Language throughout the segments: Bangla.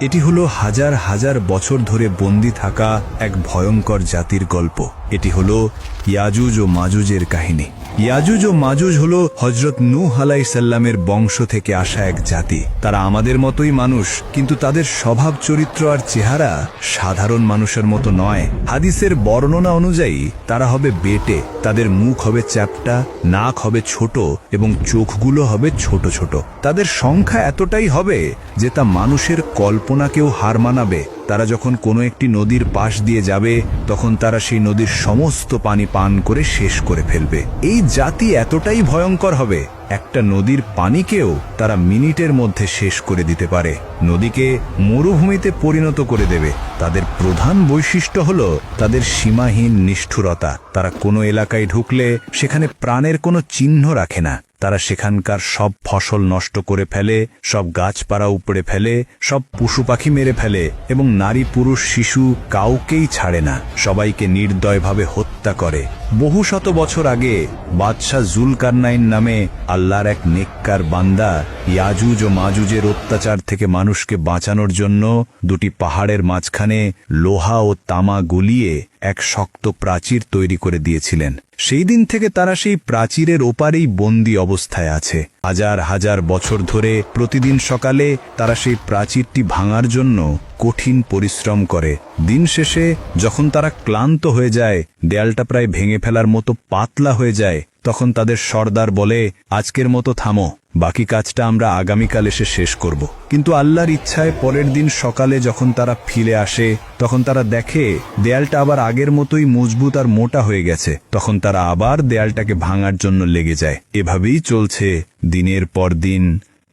এটি হলো হাজার হাজার বছর ধরে বন্দী থাকা এক ভয়ঙ্কর জাতির গল্প। এটি হলো ইয়াজুজ ও মাজুজের কাহিনী। ইয়াজুজ ও মাজুজ হল হজরত নূহ আলাই সাল্লামের বংশ থেকে আসা এক জাতি। তারা আমাদের মতোই মানুষ, কিন্তু তাদের স্বভাব, চরিত্র আর চেহারা সাধারণ মানুষের মতো নয়। হাদিসের বর্ণনা অনুযায়ী তারা হবে বেটে, তাদের মুখ হবে চ্যাপটা, নাক হবে ছোট এবং চোখগুলো হবে ছোট ছোট। তাদের সংখ্যা এতটাই হবে যে তা মানুষের কল্পনাকেও হার মানাবে। তারা যখন কোনো একটি নদীর পাশ দিয়ে যাবে, তখন তারা সেই নদীর সমস্ত পানি পান করে শেষ করে ফেলবে। এই জাতি এতটাই ভয়ঙ্কর হবে, একটা নদীর পানিকেও তারা মিনিটের মধ্যে শেষ করে দিতে পারে। নদীকে মরুভূমিতে পরিণত করে দেবে। তাদের প্রধান বৈশিষ্ট্য হল তাদের সীমাহীন নিষ্ঠুরতা। তারা কোনো এলাকায় ঢুকলে সেখানে প্রাণের কোনো চিহ্ন রাখে না। তারা সেখানকার সব ফসল নষ্ট করে ফেলে, সব গাছপাড়া উপড়ে ফেলে, সব পশু পাখি মেরে ফেলে এবং নারী, পুরুষ, শিশু কাউকেই ছাড়ে না। সবাইকে নির্দয়ভাবে হত্যা করে। বহু শত বছর আগে বাদশাহ জুলকারনাইন নামে আল্লাহর এক নেককার বান্দা ইয়াজুজ ও মাজুজের অত্যাচার থেকে মানুষকে বাঁচানোর জন্য দুটি পাহাড়ের মাঝখানে লোহা ও তামা গুলিয়ে এক শক্ত প্রাচীর তৈরি করে দিয়েছিলেন। সেই দিন থেকে তারা সেই প্রাচীরের ওপারেই বন্দি অবস্থায় আছে। হাজার হাজার বছর ধরে প্রতিদিন সকালে তারা সেই প্রাচীরটি ভাঙার জন্য কঠিন পরিশ্রম করে। দিন শেষে যখন তারা ক্লান্ত হয়ে যায়, দেয়ালটা প্রায় ভেঙে ফেলার মতো পাতলা হয়ে যায় তখন তাদের সর্দার বলে, আজকের মতো থামো, বাকি কাজটা আমরা আগামীকাল এসে শেষ করব। কিন্তু আল্লাহর ইচ্ছায় পরের দিন সকালে যখন তারা ফিরে আসে, তখন তারা দেখে দেয়ালটা আবার আগের মতোই মজবুত আর মোটা হয়ে গেছে। তখন তারা আবার দেয়ালটাকে ভাঙার জন্য লেগে যায়। এভাবেই চলছে দিনের পর দিন,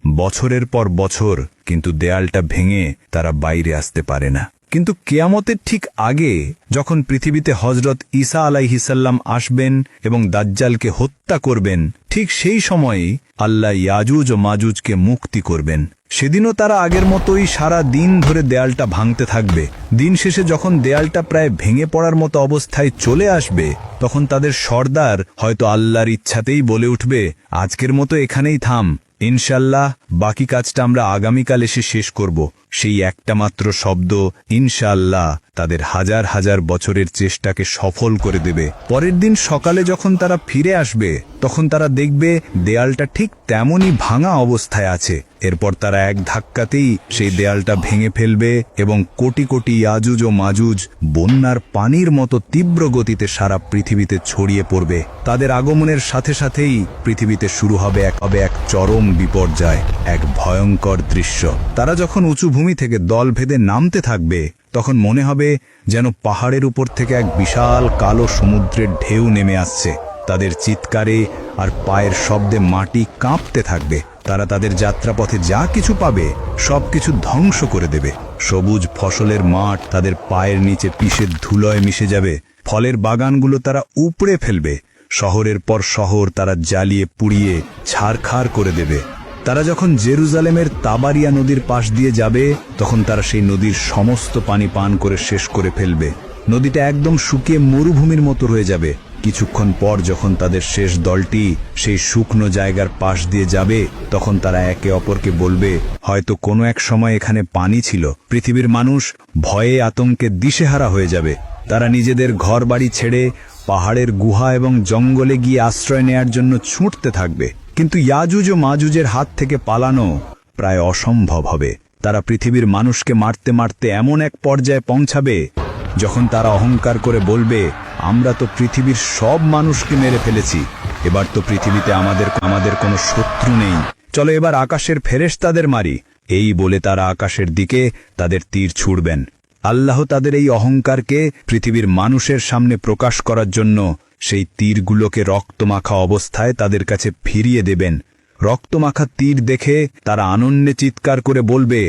বছরের পর বছর, কিন্তু দেয়ালটা ভেঙে তারা বাইরে আসতে পারে না। কিন্তু কেয়ামতের ঠিক আগে, যখন পৃথিবীতে হজরত ঈসা আলাইহিসাল্লাম আসবেন এবং দাজ্জালকে হত্যা করবেন, ঠিক সেই সময়েই আল্লাহ ইয়াজুজ ও মাজুজকে মুক্তি করবেন। সেদিনও তারা আগের মতোই সারা দিন ধরে দেয়ালটা ভাঙতে থাকবে। দিন শেষে যখন দেয়ালটা প্রায় ভেঙে পড়ার মতো অবস্থায় চলে আসবে, তখন তাদের সর্দার হয়তো আল্লাহর ইচ্ছাতেই বলে উঠবে, আজকের মতো এখানেই থাম। ইনশাল্লাহ বাকি কাজটা আমরা আগামীকাল এসে শেষ করব। সেই একটা মাত্র শব্দ ইনশাল্লাহ। তাদের হাজার হাজার বছরের চেষ্টাকে সফল করে দেবে। পরের দিন সকালে যখন তারা ফিরে আসবে, তখন তারা দেখবে দেয়ালটা ঠিক তেমনই ভাঙা অবস্থায় আছে। এরপর তারা এক ধাক্কাতেই সেই দেয়ালটা ভেঙে ফেলবে এবং কোটি কোটি ইয়াজুজ ও মাজুজ বন্যার পানির মতো তীব্র গতিতে সারা পৃথিবীতে ছড়িয়ে পড়বে। তাদের আগমনের সাথে সাথেই পৃথিবীতে শুরু হবে এক হবে এক চরম বিপর্যয়, এক ভয়ঙ্কর দৃশ্য। তারা যখন উঁচু ভূমি থেকে দল ভেদে নামতে থাকবে তখন মনে হবে যেন পাহাড়ের উপর থেকে এক বিশাল কালো সমুদ্রের ঢেউ নেমে আসছে। তাদের চিৎকারে আর পায়ের শব্দে মাটি কাঁপতে থাকবে। তারা তাদের যাত্রাপথে যা কিছু পাবে সব কিছু ধ্বংস করে দেবে। সবুজ ফসলের মাঠ তাদের পায়ের নিচে পিষের ধুলয় মিশে যাবে। ফলের বাগানগুলো তারা উপড়ে ফেলবে। শহরের পর শহর তারা জ্বালিয়ে পুড়িয়ে ছারখার করে দেবে। তারা যখন জেরুজালেমের তাবারিয়া নদীর পাশ দিয়ে যাবে, তখন তারা সেই নদীর সমস্ত পানি পান করে শেষ করে ফেলবে। নদীটা একদম শুকিয়ে মরুভূমির মতো রয়ে যাবে। কিছুক্ষণ পর যখন তাদের শেষ দলটি সেই শুকনো জায়গার পাশ দিয়ে যাবে, তখন তারা একে অপরকে বলবে, হয়তো কোনো এক সময় এখানে পানি ছিল। পৃথিবীর মানুষ ভয়ে আতঙ্কে দিশেহারা হয়ে যাবে। তারা নিজেদের ঘর বাড়ি ছেড়ে পাহাড়ের গুহা এবং জঙ্গলে গিয়ে আশ্রয় নেয়ার জন্য ছুটতে থাকবে। কিন্তু ইয়াজুজ ও মাজুজের হাত থেকে পালানো প্রায় অসম্ভব হবে। তারা পৃথিবীর মানুষকে মারতে মারতে এমন এক পর্যায়ে পৌঁছাবে, যখন তারা অহংকার করে বলবে, আমরা তো পৃথিবীর সব মানুষকে মেরে ফেলেছি। এবার তো পৃথিবীতে আমাদের আমাদের কোনো শত্রু নেই। চলো এবার আকাশের ফেরেশ তাদের মারি। এই বলে তারা আকাশের দিকে তাদের তীর ছুড়বেন। আল্লাহ তাদের এই অহংকারকে পৃথিবীর মানুষের সামনে প্রকাশ করার জন্য সেই তীরগুলোকে রক্তমাখা অবস্থায় তাদের কাছে ফিরিয়ে দেবেন। রক্তমাখা তীর দেখে তারা আনন্দে চিৎকার করে বলবে,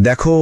দেখো,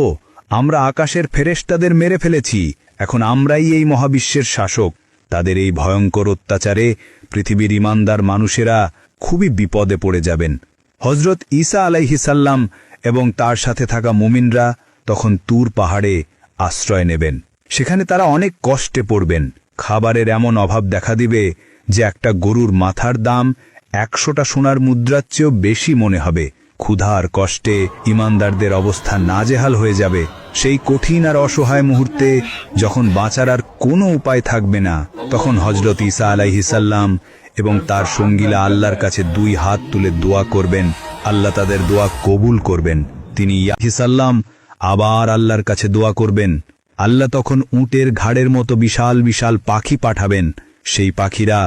আমরা আকাশের ফেরেশতাদের মেরে ফেলেছি। এখন আমরাই এই মহাবিশ্বের শাসক। তাদের এই ভয়ঙ্কর অত্যাচারে পৃথিবীর ইমানদার মানুষেরা খুবই বিপদে পড়ে যাবেন। হজরত ঈসা আলাইহিসাল্লাম এবং তার সাথে থাকা মুমিনরা তখন তুর পাহাড়ে আশ্রয় নেবেন। সেখানে তারা অনেক কষ্টে পড়বেন। খাবারের এমন অভাব দেখা দিবে যে একটা গরুর মাথার দাম একশোটা সোনার মুদ্রার চেয়েও বেশি মনে হবে। ক্ষুধার কষ্টে ইমানদারদের অবস্থা নাজেহাল হয়ে যাবে। সেই কঠিন আর অসহায় মুহূর্তে যখন বাঁচার আর কোনো উপায় থাকবে না, তখন হজরত ঈসা আলাইহিসাল্লাম এবং তার সঙ্গীলা আল্লাহর কাছে দুই হাত তুলে দোয়া করবেন। আল্লাহ তাদের দোয়া কবুল করবেন। তিনি ইয়াহিসাল্লাম আবার আল্লাহর কাছে দোয়া করবেন। আল্লাহ তখন উটের ঘাড়ের মতো বিশাল বিশাল পাখি পাঠাবেন। সেই পাখিরা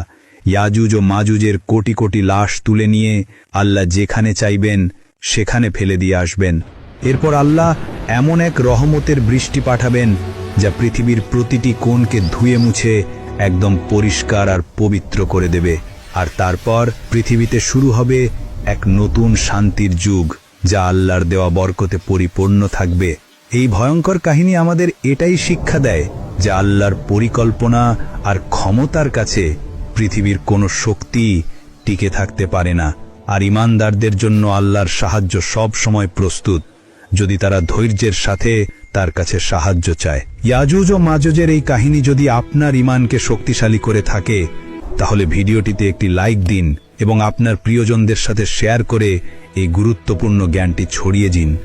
ইয়াজুজ ও মাজুজের কোটি কোটি লাশ তুলে নিয়ে আল্লাহ যেখানে চাইবেন, সেখানে ফেলে দিয়ে আসবেন। এরপর আল্লাহ এমন এক রহমতের বৃষ্টি পাঠাবেন, যা পৃথিবীর প্রতিটি কোণকে ধুয়ে মুছে একদম পরিষ্কার আর পবিত্র করে দেবে। আর তারপর পৃথিবীতে শুরু হবে এক নতুন শান্তির যুগ, যা আল্লাহর দেওয়া বরকতে পরিপূর্ণ থাকবে। এই ভয়ঙ্কর কাহিনী আমাদের এটাই শিক্ষা দেয় যে আল্লাহর পরিকল্পনা আর ক্ষমতার কাছে পৃথিবীর কোনো শক্তি টিকে থাকতে পারে না। আর ইমানদারদের জন্য আল্লাহর সাহায্য সব সময় প্রস্তুত। যদি তারা ধৈর্যের সাথে তার কাছে সাহায্য চায়। ইয়াজুজ ও মাজুজের এই কাহিনী যদি আপনার ইমানকে শক্তিশালী করে থাকে, তাহলে ভিডিওটিতে একটি লাইক দিন এবং আপনার প্রিয়জনদের সাথে শেয়ার করে এই গুরুত্বপূর্ণ জ্ঞানটি ছড়িয়ে দিন।